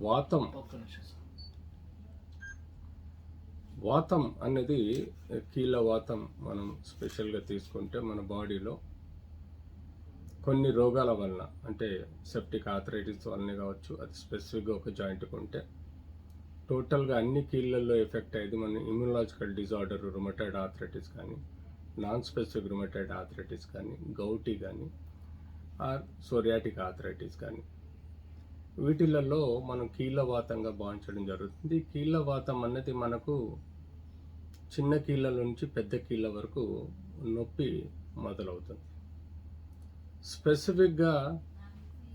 వాతం. వాతం అనేది కీళ్ళ వాతం మనం స్పెషల్గా తీసుకుంటే మన బాడీలో కొన్ని రోగాల వలన అంటే సెప్టిక్ ఆథరైటిస్ వల్లనే కావచ్చు అది స్పెసిఫిక్గా ఒక జాయింట్కి ఉంటే టోటల్గా అన్ని కీళ్ళల్లో ఎఫెక్ట్ అయ్యేది మన ఇమ్యూనలాజికల్ డిజార్డర్ రుమటైడ్ ఆథరైటిస్ కానీ నాన్ స్పెసిఫిక్ రుమటైడ్ ఆథరైటిస్ కానీ గౌటీ కానీ ఆర్ సోరియాటిక్ ఆథరైటిస్ కానీ. వీటిలలో మనం కీళ్ళవాతంగా భావించడం జరుగుతుంది. కీళ్ళవాతం అన్నది అనేది మనకు చిన్న కీళ్ళ నుంచి పెద్ద కీళ్ళ వరకు నొప్పి మొదలవుతుంది. స్పెసిఫిక్గా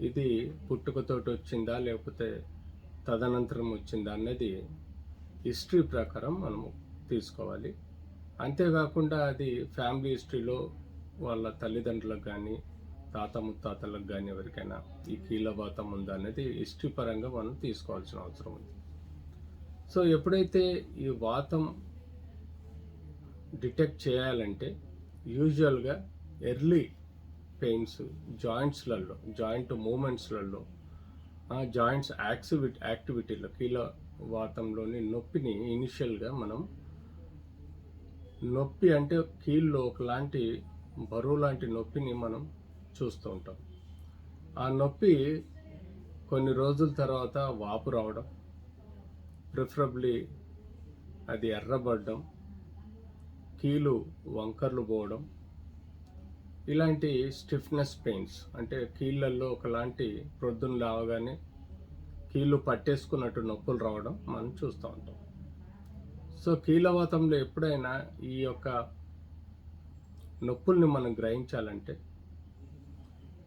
ఇది పుట్టుకతోటి వచ్చిందా లేకపోతే తదనంతరం వచ్చిందా అనేది హిస్టరీ ప్రకారం మనము తీసుకోవాలి. అంతేకాకుండా అది ఫ్యామిలీ హిస్టరీలో వాళ్ళ తల్లిదండ్రులకు కానీ తాత ముత్తాతలకు కానీ ఎవరికైనా ఈ కీలవాతం ఉందా అనేది హిస్టరీ పరంగా మనం తీసుకోవాల్సిన అవసరం ఉంది. సో ఎప్పుడైతే ఈ వాతం డిటెక్ట్ చేయాలంటే యూజువల్గా ఎర్లీ పెయిన్స్ జాయింట్స్లలో జాయింట్ మూమెంట్స్లలో జాయింట్స్ యాక్టివిటీ యాక్టివిటీలో కీల వాతంలోని నొప్పిని ఇనిషియల్గా మనం నొప్పి అంటే కీళ్ళు ఒకలాంటి బరువు లాంటి నొప్పిని మనం చూస్తూ ఉంటాం. ఆ నొప్పి కొన్ని రోజుల తర్వాత వాపు రావడం ప్రిఫరబ్లీ అది ఎర్రబడడం కీలు వంకర్లు పోవడం ఇలాంటి స్టిఫ్నెస్ పెయిన్స్ అంటే కీళ్ళల్లో ఒకలాంటి ప్రొద్దున లావగానే కీళ్ళు పట్టేసుకున్నట్టు నొప్పులు రావడం మనం చూస్తూ ఉంటాం. సో కీలవాతంలో ఎప్పుడైనా ఈ యొక్క నొప్పుల్ని మనం గ్రహించాలంటే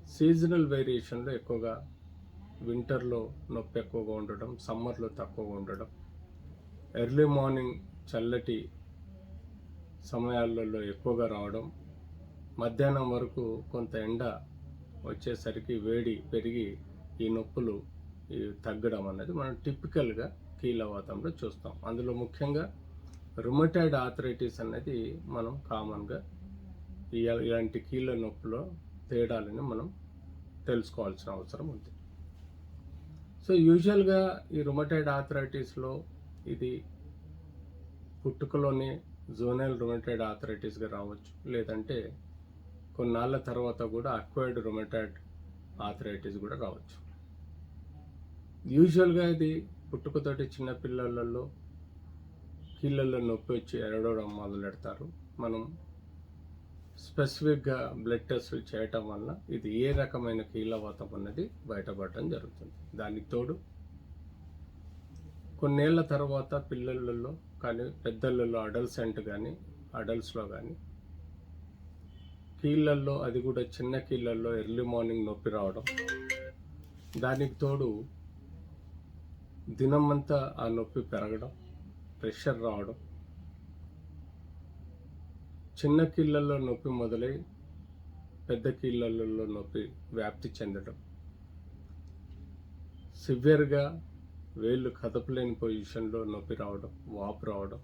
సీజనల్ వేరియేషన్లో ఎక్కువగా వింటర్లో నొప్పి ఎక్కువగా ఉండడం సమ్మర్లో తక్కువగా ఉండడం ఎర్లీ మార్నింగ్ చల్లటి సమయాలలో ఎక్కువగా రావడం మధ్యాహ్నం వరకు కొంత ఎండ వచ్చేసరికి వేడి పెరిగి ఈ నొప్పులు తగ్గడం అనేది మనం టిపికల్గా కీలవాతంలో చూస్తాం. అందులో ముఖ్యంగా రుమటైడ్ ఆథరైటిస్ అనేది మనం కామన్గా ఇలాంటి కీళ్ళ నొప్పులో తేడాలని మనం తెలుసుకోవాల్సిన అవసరం ఉంది. సో యూజువల్గా ఈ రుమటైడ్ ఆథరైటిస్లో ఇది పుట్టుకలోనే జోనల్ రుమటైడ్ ఆథరైటిస్గా రావచ్చు. లేదంటే కొన్నాళ్ళ తర్వాత కూడా అక్వైర్డ్ రుమటైడ్ ఆథరైటిస్ కూడా రావచ్చు యూజువల్గా ఇది పుట్టుకతోటి చిన్న పిల్లలలో కీళ్ళల్లో నొప్పి వచ్చి ఎరడవడం మొదలెడతారు. మనం స్పెసిఫిక్గా బ్లడ్ టెస్టులు చేయటం వల్ల ఇది ఏ రకమైన కీలవతం అన్నది బయటపడటం జరుగుతుంది. దానికి తోడు కొన్నేళ్ళ తర్వాత పిల్లలలో కానీ పెద్దలలో అడల్సెంట్ కానీ అడల్ట్స్లో కానీ కీళ్ళల్లో అది కూడా చిన్న కీళ్ళల్లో ఎర్లీ మార్నింగ్ నొప్పి రావడం దానికి తోడు దినమంతా ఆ నొప్పి పెరగడం ప్రెషర్ రావడం చిన్న కీళ్ళల్లో నొప్పి మొదలై పెద్ద కీళ్ళల్లో నొప్పి వ్యాప్తి చెందడం సివియర్గా వేళ్ళు కదపలేని పొజిషన్లో నొప్పి రావడం వాపు రావడం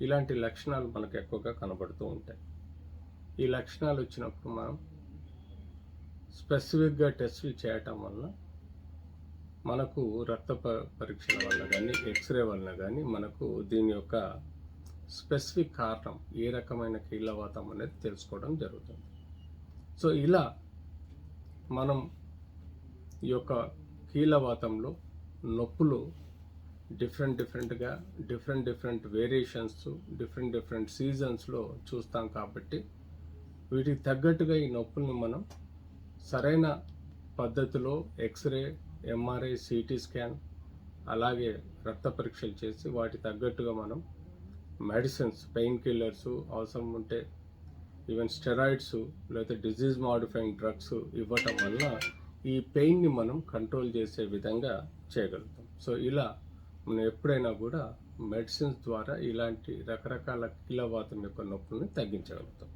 ఇలాంటి లక్షణాలు మనకు ఎక్కువగా కనబడుతూ ఉంటాయి. ఈ లక్షణాలు వచ్చినప్పుడు మనం స్పెసిఫిక్గా టెస్టులు చేయటం వల్ల మనకు రక్త పరీక్షల వల్ల కానీ ఎక్స్రే వలన కానీ మనకు దీని యొక్క స్పెసిఫిక్ కారణం ఏ రకమైన కీళ్ళవాతం అనేది తెలుసుకోవడం జరుగుతుంది. సో ఇలా మనం ఈ యొక్క కీళ్ళవాతంలో నొప్పులు డిఫరెంట్ డిఫరెంట్గా different different variations different different సీజన్స్లో చూస్తాం కాబట్టి వీటికి తగ్గట్టుగా ఈ నొప్పుల్ని మనం సరైన పద్ధతిలో ఎక్స్రే ఎంఆర్ఐ సిటీ స్కాన్ అలాగే రక్త పరీక్షలు చేసి వాటి తగ్గట్టుగా మనం మెడిసిన్స్ పెయిన్ కిల్లర్స్ అవసరం ఉంటే ఈవెన్ స్టెరాయిడ్స్ లేకపోతే డిజీజ్ మాడిఫైయింగ్ డ్రగ్స్ ఇవ్వటం వల్ల ఈ పెయిన్ని మనం కంట్రోల్ చేసే విధంగా చేయగలుగుతాం. సో ఇలా మనం ఎప్పుడైనా కూడా మెడిసిన్స్ ద్వారా ఇలాంటి రకరకాల కీలవాతం యొక్క నొప్పుల్ని తగ్గించగలుగుతాం.